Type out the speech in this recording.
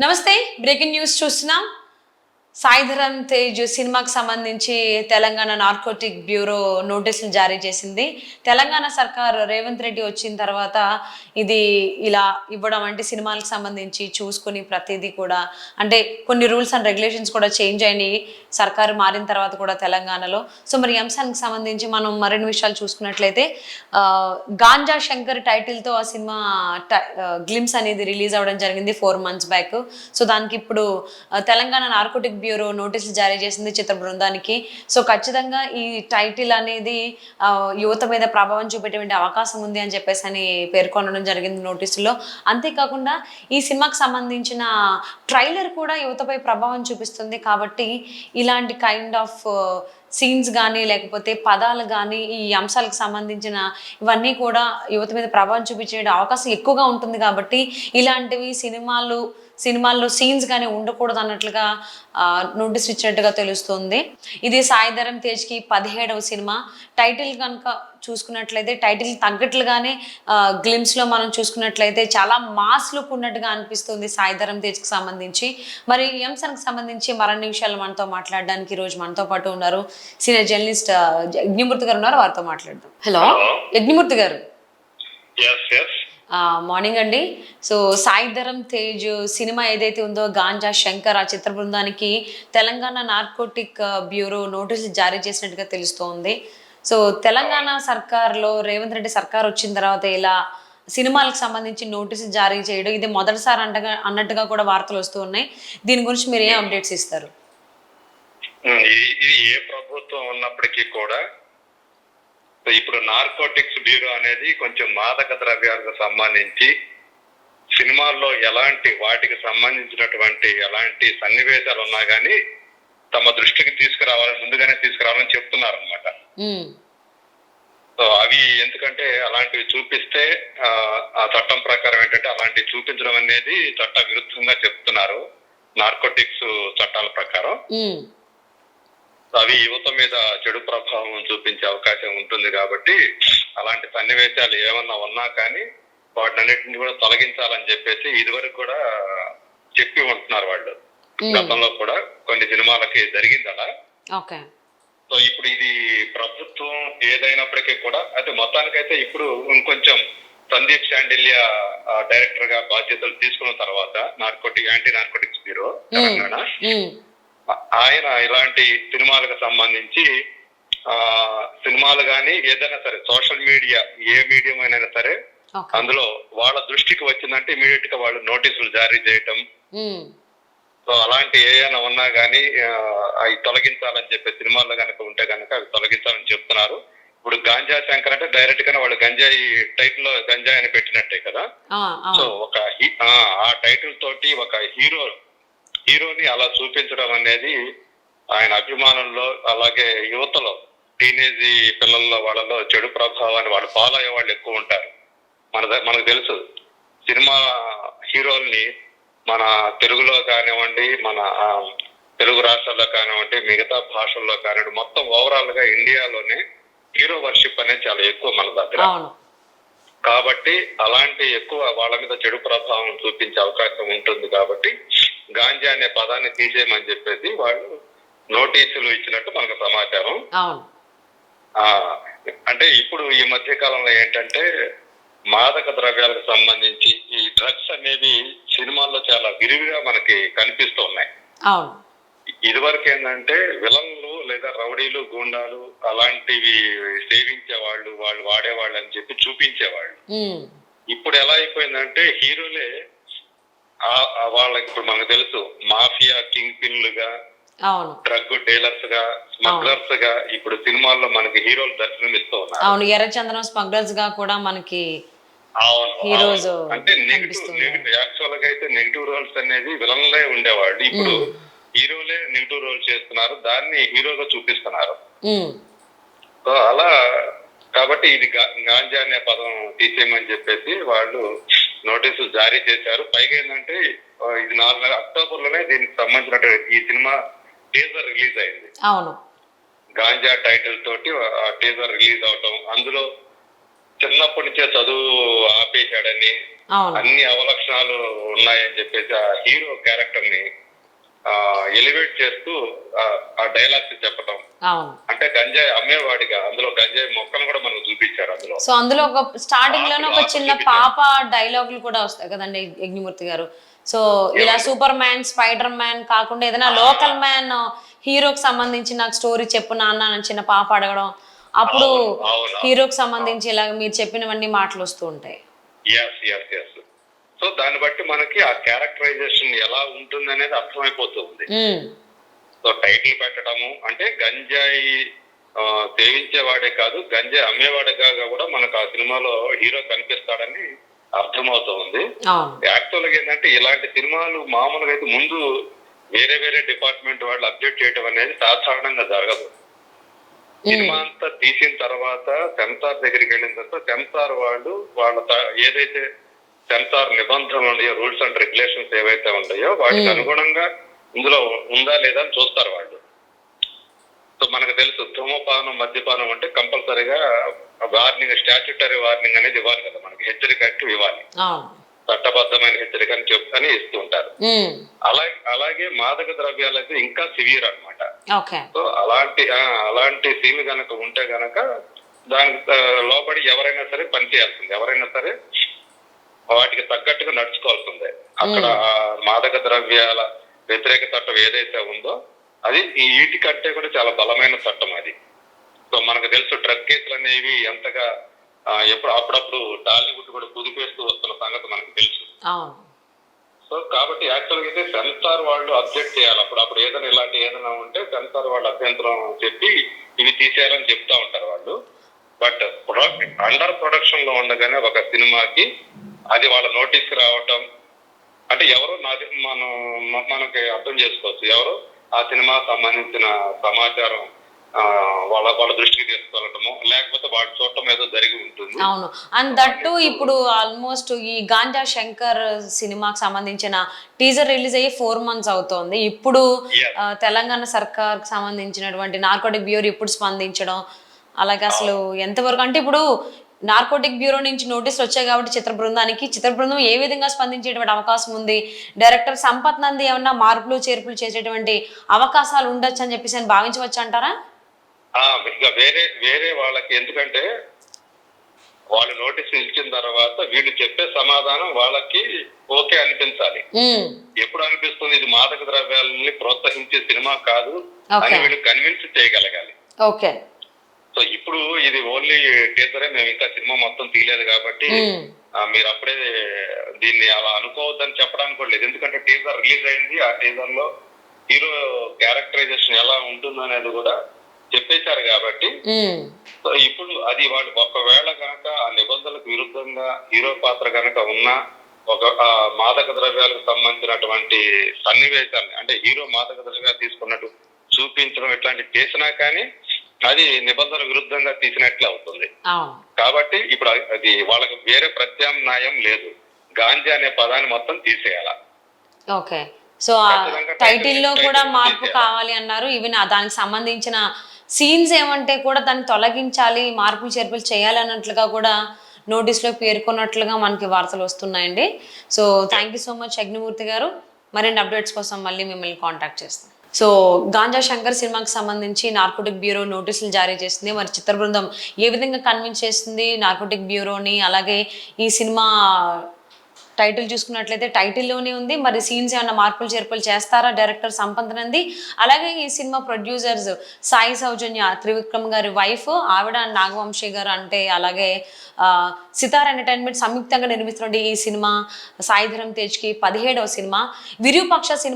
నమస్తే breaking news చూస్తున్నాం. సాయిధరమ్ తేజ్ సినిమాకి సంబంధించి తెలంగాణ నార్కోటిక్ బ్యూరో నోటీసులు జారీ చేసింది. తెలంగాణ సర్కార్ రేవంత్ రెడ్డి వచ్చిన తర్వాత ఇది ఇలా ఇవ్వడం అంటే సినిమాలకు సంబంధించి చూసుకుని ప్రతిదీ కూడా అంటే కొన్ని రూల్స్ అండ్ రెగ్యులేషన్స్ కూడా చేంజ్ అయినాయి. సర్కారు మారిన తర్వాత కూడా తెలంగాణలో. సో మరి అంశానికి సంబంధించి మనం మరిన్ని విషయాలు చూసుకున్నట్లయితే గాంజా శంకర్ టైటిల్తో ఆ సినిమా గ్లిమ్స్ అనేది రిలీజ్ అవ్వడం జరిగింది ఫోర్ మంత్స్ బ్యాక్. సో దానికి ఇప్పుడు తెలంగాణ నార్కోటిక్ బ్యూరో నోటీసులు జారీ చేసింది చిత్ర బృందానికి. సో ఖచ్చితంగా ఈ టైటిల్ అనేది యువత మీద ప్రభావం చూపేటువంటి అవకాశం ఉంది అని చెప్పేసి అని పేర్కొనడం జరిగింది నోటీసులో అంతేకాకుండా ఈ సినిమాకి సంబంధించిన ట్రైలర్ కూడా యువతపై ప్రభావం చూపిస్తుంది కాబట్టి ఇలాంటి కైండ్ ఆఫ్ సీన్స్ కానీ లేకపోతే పదాలు కానీ ఈ అంశాలకు సంబంధించిన ఇవన్నీ కూడా యువత మీద ప్రభావం చూపించే అవకాశం ఎక్కువగా ఉంటుంది కాబట్టి ఇలాంటివి సినిమాలు సినిమాల్లో సీన్స్ కానీ ఉండకూడదు అన్నట్లుగా నోటీస్ ఇచ్చినట్టుగా తెలుస్తుంది. ఇది సాయిధరం తేజ్కి పదిహేడవ సినిమా. టైటిల్ కనుక చూసుకున్నట్లయితే టైటిల్ తగ్గట్లుగానే గ్లిమ్స్లో మనం చూసుకున్నట్లయితే చాలా మాస్ లుక్ ఉన్నట్టుగా అనిపిస్తుంది సాయిధరం తేజ్కి సంబంధించి. మరి అంశానికి సంబంధించి మరిన్ని విషయాలు మనతో మాట్లాడడానికి ఈ రోజు మనతో పాటు ఉన్నారు. సీనియర్ జర్నలిస్ట్ యజ్ఞమూర్తి గారు ఉన్నారు వారితో మాట్లాడదాం. హలో. యజ్ఞమూర్తి గారు. మార్నింగ్ అండి. సో సాయిధరం తేజ్ సినిమా ఏదైతే ఉందో గాంజా శంకర్ ఆ చిత్ర బృందానికి తెలంగాణ నార్కోటిక్ బ్యూరో నోటీసులు జారీ చేసినట్టుగా తెలుస్తోంది. సో తెలంగాణ సర్కార్లో రేవంత్ రెడ్డి సర్కార్ వచ్చిన తర్వాత ఇలా సినిమాలకు సంబంధించి నోటీసు జారీ చేయడం ఇది మొదటిసారి అంటగా అన్నట్టుగా కూడా వార్తలు వస్తూ ఉన్నాయి. దీని గురించి మీరు ఏం అప్డేట్స్ ఇస్తారు? ఇది ఏ ప్రభుత్వం ఉన్నప్పటికీ కూడా ఇప్పుడు నార్కోటిక్స్ బ్యూరో అనేది కొంచెం మాదక ద్రవ్యాలకు సంబంధించి సినిమాల్లో ఎలాంటి వాటికి సంబంధించినటువంటి ఎలాంటి సన్నివేశాలు ఉన్నా కానీ తమ దృష్టికి తీసుకురావాలని ముందుగానే తీసుకురావాలని చెప్తున్నారు అనమాట సో అవి ఎందుకంటే అలాంటివి చూపిస్తే ఆ, చట్టం ప్రకారం ఏంటంటే అలాంటివి చూపించడం అనేది చట్ట విరుద్ధంగా చెప్తున్నారు. నార్కోటిక్స్ చట్టాల ప్రకారం. అవి యువత మీద చెడు ప్రభావం చూపించే అవకాశం ఉంటుంది కాబట్టి అలాంటి సన్నివేశాలు ఏమన్నా ఉన్నా కానీ వాటినన్నిటిని కూడా తొలగించాలని చెప్పేసి ఇదివరకు కూడా చెప్పి ఉంటున్నారు వాళ్ళు. గతంలో కూడా కొన్ని సినిమాలకి జరిగింది అలా. సో ఇప్పుడు ఇది ఏదైనప్పటికీ కూడా అయితే మొత్తానికైతే ఇప్పుడు ఇంకొంచెం సందీప్ శాండిల్య డైరెక్టర్గా బాధ్యతలు తీసుకున్న తర్వాత narcotic anti narcotics bureau Telangana ఆయన ఇలాంటి సినిమాలకు సంబంధించి ఆ సినిమాలు కానీ ఏదైనా సరే సోషల్ మీడియా ఏ మీడియం అయినా సరే అందులో వాళ్ళ దృష్టికి వచ్చిందంటే ఇమీడియట్గా వాళ్ళు నోటీసులు జారీ చేయటం. సో అలాంటి ఏమైనా ఉన్నా కానీ అవి తొలగించాలని చెప్పి సినిమాల్లో కనుక ఉంటే కనుక అవి తొలగించాలని చెప్తున్నారు. ఇప్పుడు గాంజా శంకర్ అంటే డైరెక్ట్ గానే వాళ్ళు గంజాయి టైటిల్లో గంజాయి అని పెట్టినట్టే కదా? సో ఒక ఆ టైటిల్ తోటి ఒక హీరో హీరోని అలా చూపించడం అనేది ఆయన అభిమానుల్లో అలాగే యువతలో టీనేజ్ పిల్లల్లో వాళ్ళలో చెడు ప్రభావాన్ని వాళ్ళు ఫాలో అయ్యే వాళ్ళు ఎక్కువ ఉంటారు. మన మనకు తెలుసు. సినిమా హీరోల్ని మన తెలుగులో కానివ్వండి మన తెలుగు రాష్ట్రాల్లో కానివ్వండి మిగతా భాషల్లో కానివ్వండి మొత్తం ఓవరాల్గా ఇండియాలోనే హీరో వర్షిప్ అనేది చాలా ఎక్కువ మన దగ్గర. కాబట్టి అలాంటి ఎక్కువ వాళ్ళ మీద చెడు ప్రభావం చూపించే అవకాశం ఉంటుంది కాబట్టి గాంజా అనే పదాన్ని తీసేయమని చెప్పేసి వాళ్ళు నోటీసులు ఇచ్చినట్టు మనకు సమాచారం. అంటే ఇప్పుడు ఈ మధ్య కాలంలో ఏంటంటే మాదక ద్రవ్యాలకు సంబంధించి ఈ డ్రగ్స్ అనేవి సినిమాల్లో చాలా విరివిగా మనకి కనిపిస్తూ ఉన్నాయి. ఇదివరకు ఏంటంటే విలన్లు లేదా రౌడీలు గూండాలు అలాంటివి సేవించే వాళ్ళు వాళ్ళు వాడేవాళ్ళు అని చెప్పి చూపించేవాళ్ళు. ఇప్పుడు ఎలా అయిపోయిందంటే హీరోలే వాళ్ళకి ఇప్పుడు మనకు తెలుసు మాఫియా కింగ్ పిన్లుగా అవును. డ్రగ్ డీలర్స్గా స్మగ్లర్స్గా ఇప్పుడు సినిమాల్లో మనకి హీరోలు దర్శనమిస్తూ ఉన్నారు. అవును ఎర్రచందనం స్మగ్లర్స్గా కూడా మనకి అవును. అంటే నెగిటివ్. నెగిటివ్ యాక్చువల్గా అయితే నెగిటివ్ రోల్స్ అనేది విలన్లే ఉండేవాళ్ళు ఇప్పుడు. హీరోలే నెగిటివ్ రోల్ చేస్తున్నారు దాన్ని హీరోగా చూపిస్తున్నారు సో అలా కాబట్టి ఇది గాంజా అనే పదం తీసేయమని చెప్పేసి వాళ్ళు నోటీసులు జారీ చేశారు పైగా ఏంటంటే ఇది నాలుగు నెలల అక్టోబర్లోనే దీనికి సంబంధించిన ఈ సినిమా టీజర్ రిలీజ్ అయింది అవును గాంజా టైటిల్ తోటి ఆ టీజర్ రిలీజ్ అవటం అందులో చిన్నప్పటి నుంచే చదువు ఆపేశాడని అన్ని అవలక్షణాలు ఉన్నాయని చెప్పేసి ఆ హీరో క్యారెక్టర్ని ఎలివేట్ చేస్తూ ఆ- డైలాగ్స్ అవును. అంటే గంజాయి అమ్మేవాడిగా అందులో గంజాయి మొక్కను కూడా మనకు చూపించారు అందులో. సో అందులో ఒక స్టార్టింగ్లోనే ఒక చిన్న. పాప డైలాగులు కూడా వస్తాయి కదండి యజ్ఞమూర్తి గారు. సో ఇలా సూపర్ మ్యాన్ స్పైడర్ మ్యాన్ కాకుండా ఏదైనా లోకల్ మ్యాన్ హీరోకి సంబంధించి నాకు స్టోరీ చెప్పు నాన్న చిన్న పాప అడగడం అప్పుడు. హీరోకి సంబంధించి ఇలా మీరు చెప్పినవన్నీ మాటలు వస్తూ ఉంటాయి. సో దాన్ని బట్టి మనకి ఆ క్యారెక్టరైజేషన్ ఎలా ఉంటుంది అనేది అర్థమైపోతుంది సో టైటిల్ పెట్టడము అంటే గంజాయి సేవించేవాడే కాదు గంజాయి అమ్మేవాడిగా కూడా మనకు ఆ సినిమాలో హీరో కనిపిస్తాడని అర్థమవుతుంది. అవును. యాక్చువల్గా ఏంటంటే ఇలాంటి సినిమాలు మామూలుగా అయితే ముందు వేరే వేరే డిపార్ట్మెంట్ వాళ్ళు అప్డేట్ చేయడం అనేది సాధారణంగా జరగదు. సినిమా అంతా తీసిన తర్వాత సెన్సార్ దగ్గరికి వెళ్ళిన తర్వాత సెన్సార్ వాళ్ళు వాళ్ళ ఏదైతే సెన్సార్ నిబంధనలు ఉన్నాయో రూల్స్ అండ్ రెగ్యులేషన్స్ ఏవైతే ఉంటాయో వాటికి అనుగుణంగా ఇందులో ఉందా లేదా అని చూస్తారు వాళ్ళు. సో మనకు తెలుసు ధూమపానం మద్యపానం అంటే కంపల్సరీగా వార్నింగ్ స్టాచ్యుటరీ వార్నింగ్ అనేది ఇవ్వాలి కదా మనకి హెచ్చరిక ఇవ్వాలి. చట్టబద్ధమైన హెచ్చరిక అని చెప్ అని ఇస్తూ ఉంటారు. అలాగే అలాగే మాదక ద్రవ్యాలు అయితే ఇంకా సివియర్ అన్నమాట. ఓకే. సో అలాంటి ఆ, అలాంటి సీన్ గనక ఉంటే గనక దానికి ఆ, లోబడి ఎవరైనా సరే పనిచేయాల్సింది. ఎవరైనా సరే వాటికి తగ్గట్టుగా నడుచుకోవాల్సిందే. అక్కడ మాదక ద్రవ్యాల వ్యతిరేక చట్టం ఏదైతే ఉందో అది ఈ వీటి కంటే కూడా చాలా బలమైన చట్టం అది. సో మనకు తెలుసు డ్రగ్ కేసులు అనేవి ఎంతగా ఎప్పుడు అప్పుడప్పుడు టాలీవుడ్ కూడా కుదిపేస్తూ వస్తున్న సంగతి మనకు తెలుసు. సో కాబట్టి యాక్చువల్ అయితే సెన్సార్ వాళ్ళు అబ్జెక్ట్ చేయాలి. అప్పుడు అప్పుడు ఏదైనా ఇలాంటి ఏదైనా ఉంటే సెన్సార్ వాళ్ళు అభ్యంతరం చెప్పి ఇవి తీసేయాలని చెప్తా ఉంటారు వాళ్ళు. బట్ అండర్ ప్రొడక్షన్లో ఉండగానే ఒక సినిమాకి అది వాళ్ళ నోటీస్ రావటం అంటే ఎవరు నాది మనం మనకి అర్థం చేసుకోవచ్చు. ఎవరు ఆ సినిమా సంబంధించిన సమాచారం వాళ్ళ వాళ్ళ దృష్టికి తీసుకెళ్ళటము లేకపోతే వాళ్ళు చూడటం ఏదో జరిగి ఉంటుంది. అవును. అండ్ దట్టు ఇప్పుడు ఆల్మోస్ట్ ఈ గాంజా శంకర్ సినిమాకి సంబంధించిన టీజర్ రిలీజ్ అయ్యి ఫోర్ మంత్స్ అవుతోంది. ఇప్పుడు తెలంగాణ సర్కార్ సంబంధించినటువంటి నార్కోటిక్ బ్యూరో ఇప్పుడు స్పందించడం అలాగే అసలు ఎంతవరకు అంటే ఇప్పుడు నార్కోటిక్ బ్యూరో నుంచి నోటీసులు వచ్చాయి కాబట్టి చిత్ర బృందానికి చిత్ర బృందం ఏ విధంగా స్పందించేటువంటి అవకాశం ఉంది? డైరెక్టర్ సంపత్ నంది ఏమన్నా మార్పులు చేర్పులు చేసేటువంటి అవకాశాలు ఉండొచ్చు అని చెప్పేసి భావించవచ్చు అంటారా? ఇక వేరే వేరే వాళ్ళకి ఎందుకంటే వాళ్ళు నోటీస్ ఇచ్చిన తర్వాత వీళ్ళు చెప్పే సమాధానం వాళ్ళకి ఓకే అనిపించాలి. ఎప్పుడు అనిపిస్తుంది ఇది మాదక ద్రవ్యాలని ప్రోత్సహించే సినిమా కాదు అని వీళ్ళు కన్విన్స్ చేయగలగాలి. ఓకే. సో ఇప్పుడు ఇది ఓన్లీ టీజరే మేము ఇంకా సినిమా మొత్తం తీయలేదు కాబట్టి మీరు అప్పుడే దీన్ని అలా అనుకోవద్దని చెప్పడానికి కూడా లేదు. ఎందుకంటే టీజర్ రిలీజ్ అయింది ఆ టీజర్లో హీరో క్యారెక్టరైజేషన్ ఎలా ఉంటుందో అనేది కూడా చెప్పేశారు కాబట్టి ఇప్పుడు అది వాళ్ళు ఒకవేళ కనుక ఆ నిబంధనలకు విరుద్ధంగా హీరో పాత్ర కనుక ఉన్నా ఒక మాదక ద్రవ్యాలకు సంబంధించినటువంటి సన్నివేశాన్ని అంటే హీరో మాదక ద్రవ్యాలు తీసుకున్నట్టు చూపించడం ఇట్లాంటివి చేసినా కానీ అది నిబంధన విరుద్ధంగా తీసినట్లే అవుతుంది. కాబట్టి ఇప్పుడు అది వాళ్ళకి వేరే ప్రత్యామ్నాయం లేదు. గాంజా అనే పదాన్ని మొత్తం తీసేయాల? ఓకే. సో టైటిల్లో టైటిల్ కూడా మార్పు. కావాలి అన్నారు. ఆ దానికి సంబంధించిన సీన్స్ ఏమంటే కూడా దాన్ని తొలగించాలి మార్పులు చేర్పులు చేయాలన్నట్లుగా కూడా నోటీస్లో పేర్కొన్నట్లుగా మనకి వార్తలు వస్తున్నాయండి. So thank you so much Agnimurthy గారు. మరిన్ని అప్డేట్స్ కోసం మళ్ళీ మిమ్మల్ని కాంటాక్ట్ చేస్తాం. సో గాంజా శంకర్ సినిమాకి సంబంధించి నార్కోటిక్ బ్యూరో నోటీసులు జారీ చేసింది. మరి చిత్ర బృందం ఏ విధంగా కన్విన్స్ చేస్తుంది నార్కోటిక్ బ్యూరోని అలాగే ఈ సినిమా టైటిల్ చూసుకున్నట్లయితే టైటిల్లోనే ఉంది. మరి సీన్స్ ఏమైనా మార్పులు చేర్పులు చేస్తారా డైరెక్టర్ సంపత్ నంది? అలాగే ఈ సినిమా ప్రొడ్యూసర్స్ సాయి సౌజన్య త్రివిక్రమ్ గారి వైఫ్ ఆవిడ నాగవంశీ గారు అంటే అలాగే సితార్ ఎంటర్టైన్మెంట్ సంయుక్తంగా నిర్మిస్తున్న ఈ సినిమా సాయిధరం తేజ్కి పదిహేడవ సినిమా. విరూపాక్ష సినిమా